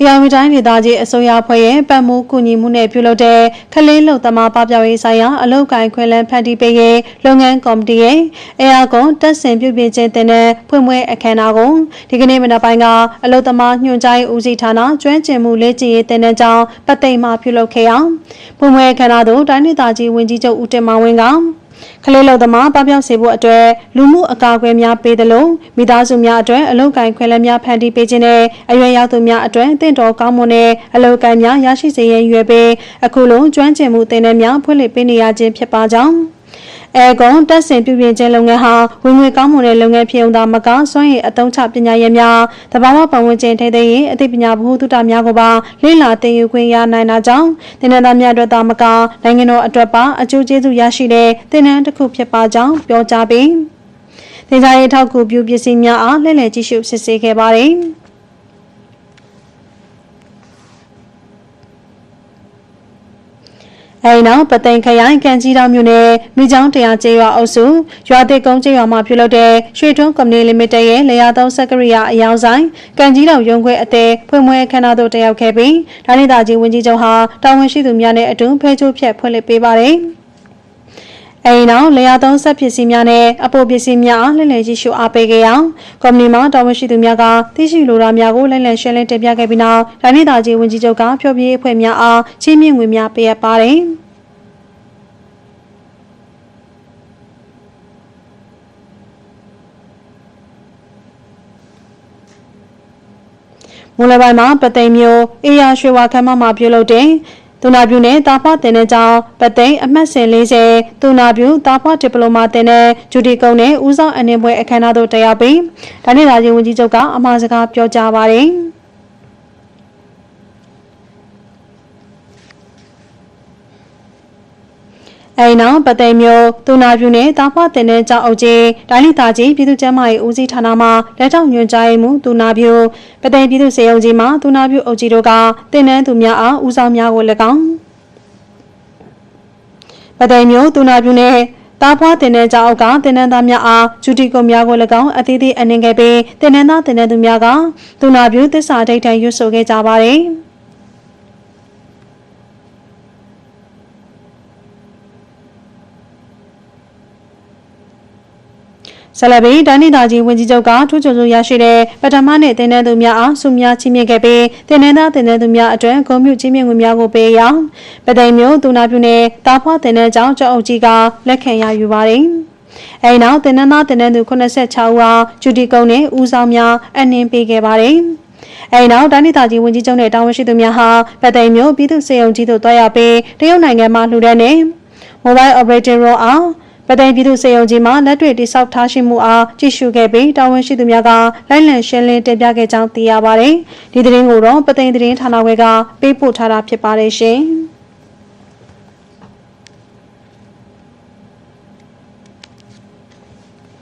။အေယာဝီတိုင်းဒေသကြီးအစိုးရဖွဲ့ရဲ့ပတ်မှုကူညီမှုနဲ့ပြုလုပ်တဲ့ခလေးလုံသမားပပျောက်ရေးဆိုင်ရာအလုပ်ကိုင်ခွင့်လန်းဖန်တီးပေးရေးလုပ်ငန်းကော်မတီရဲ့အေယာကွန်တက်ဆင်ပြုပြင်ခြင်းတင်တဲ့ဖွင့်ပွဲအခမ်းအနားကိုဒီကနေ့မနက်ပိုင်းကအလုပ်သမားညွှန်ကြားရေးဦးစီးဌာနကျွမ်းကျင်မှုလေ့ကျင့်ရေးတင်တဲ့ကြောင်းပတ်သိမ်းမှပြုလုပ်ခဲ့အောင်ဖွင့်ပွဲအခမ်းအနားသို့တိုင်းဒေသကြီးဝန်ကြီးချုပ်ဦးတင်မောင်ဝင်းက ကလေးလုံသမားပပျောက်စေဖို့အတွက်လူမှုအကာအကွယ်များပေးသလိုမိသားစုများအတွက်အလုပ်ကိုင်ခွင့်လန်းများဖန်တီးပေးခြင်းနဲ့အရွယ်ရောက်သူများအတွက်တင့်တော်ကောင်းမွန်တဲ့အလုပ်ကိုင်များရရှိစေရန်ရွယ်ပေးအခုလိုကျွမ်းကျင်မှုသင်တန်းများဖွင့်လှစ်ပေးနေရခြင်းဖြစ်ပါကြောင်း အဲကွန်တက်ဆင်ပြုပြင်ခြင်းလုပ်ငန်းဟာဝင်ငွေကောင်းမွန်တဲ့လုပ်ငန်းဖြစ်ုံသာမကစွမ်းရည်အသုံးချပညာရေးများတဘာဝပတ်ဝန်းကျင်ထိန်းသိမ်းရေးအသိပညာဗဟုသုတများကိုပါလေ့လာသင်ယူခွင့်ရနိုင်တာကြောင့်သင်တန်းသားများအတွက်သာမကနိုင်ငံတော်အတွက်ပါအကျိုးကျေးဇူးရရှိတဲ့သင်တန်းတစ်ခုဖြစ်ပါကြောင်းပြောကြားပြီးသင်ကြားရေးထောက်ကူပြုပစ္စည်းများအားလှည့်လည်ကြည့်ရှုစစ်ဆေးခဲ့ပါတယ်။ အဲဒီနောက်ပသိမ်ခရိုင်ကံကြီးတောင်မြို့နယ်မိချောင်းတရားကျေးရွာအုပ်စုရွာတိတ်ကုန်းကျေးရွာမှာပြုလုပ်တဲ့ရွှေထွန်းကွန်မြူနီလီမိတက်ရဲ့လေယာသုံးစက်ကရိယာအယောင်ဆိုင်ကံကြီးတောင်ရုံးခွဲအသေးဖွင့်ပွဲအခမ်းအနားသို့တက်ရောက်ခဲ့ပြီးဒါနိတာကြီးဝင်းကြီးချုပ်ဟာတာဝန်ရှိသူများနဲ့အတူဖဲချိုးဖြတ်ဖွင့်လှစ်ပေးပါတယ်။ အဲဒီနောက်လေယာသုံးဆက်ပစ္စည်းများနဲ့အပိုပစ္စည်းများလှည့်လည်ကြည့်ရှုအားပေးခဲ့အောင်ကော်မတီမှတာဝန်ရှိသူများကသိရှိလိုတာများကိုလှည့်လည်ရှင်းလင်းတင်ပြခဲ့ပြီးနောက်ဒိုင်းနိတာကြီးဝန်ကြီးချုပ်ကဖျော်ဖြေအဖွဲ့များအားချင်းမြင့်ငွေများပေးအပ်ပါတယ်။မူလပိုင်းမှာပသိမ်မျိုးအေယာရွှေဝါခမ်းမမှာပြုလုပ်တဲ့ သူနာပြုနဲ့တာဖွားတင်တဲ့ကြောင်းပသိမ်အမှတ်စဉ်40သူနာပြုတာဖွားဒီပလိုမာတင်တဲ့ဂျူဒီကုံနဲ့ဦးဆောင်အနေပွဲအခမ်းအနားသို့တက်ရောက်ပြီးဒါနဲ့ဒါချင်းဝန်ကြီးချုပ်ကအမှားစကားပြောကြားပါတယ်။ အဲဒီနောက်ပသိမ်မျိုးသူနာပြုနဲ့တာဖွားတင်တဲ့ကြောင်းအုပ်ကြီးဒိုင်းလီတာကြီးပြည်သူ့ကျန်းမာရေးဦးစီးဌာနမှလက်ထောက်ညွှန်ကြားရေးမှူးသူနာပြုပသိမ်ပြည်သူ့စေယုံကြီးမှသူနာပြုအုပ်ကြီးတို့ကတင်နန်းသူများအားဦးဆောင်များကို၎င်းပသိမ်မျိုးသူနာပြုနဲ့တာဖွားတင်တဲ့ကြောင်းကတင်နန်းသားများအားဂျူတီကုံများကို၎င်းအသီးသီးအနေခဲ့ပြီးတင်နန်းသားတင်နန်းသူများကသူနာပြုသစ္စာဒိဋ္ဌံရွတ်ဆိုခဲ့ကြပါတယ်။ ဆလဘီတိုင်းဒေသကြီးဝန်ကြီးချုပ်ကထူးချွန်ဆုံးရရှိတဲ့ပထမနှစ်တင်တဲ့သူများအားဆုများချီးမြှင့်ခဲ့ပြီးတင်တဲ့သားတင်တဲ့သူများအတွက်ဂုဏ်ပြုချီးမြှင့်ငွေများကိုပေးရအောင်ပသိမ်မျိုးသူနာပြုနဲ့တာဖွားတင်တဲ့ကြောင့်ကျောက်အုပ်ကြီးကလက်ခံရယူပါတယ်။အဲဒီနောက်တင်တဲ့သားတင်တဲ့သူ86ဦးဟာဂျူတီကုန်းနဲ့ဦးဆောင်များအနှင်းပေးခဲ့ပါတယ်။အဲဒီနောက်တိုင်းဒေသကြီးဝန်ကြီးချုပ်နဲ့တာဝန်ရှိသူများဟာပသိမ်မျိုးပြည်သူ့စေယုံကြီးတို့တွားရောက်ပြီးတရုတ်နိုင်ငံမှလှူဒါန်းတဲ့ Mobile Operating Roll အား ပသိမ်ပြည်သူစေယုံကြီးမှလက်တွေ့တိစောက်ထားရှိမှုအားကြည့်ရှုခဲ့ပြီးတာဝန်ရှိသူများကလိုက်လံရှင်းလင်းတင်ပြခဲ့ကြောင်းသိရပါတယ်။ဒီသတင်းကိုတော့ပသိမ်သတင်းဌာနခွဲကပေးပို့ထားတာဖြစ်ပါတယ်ရှင်။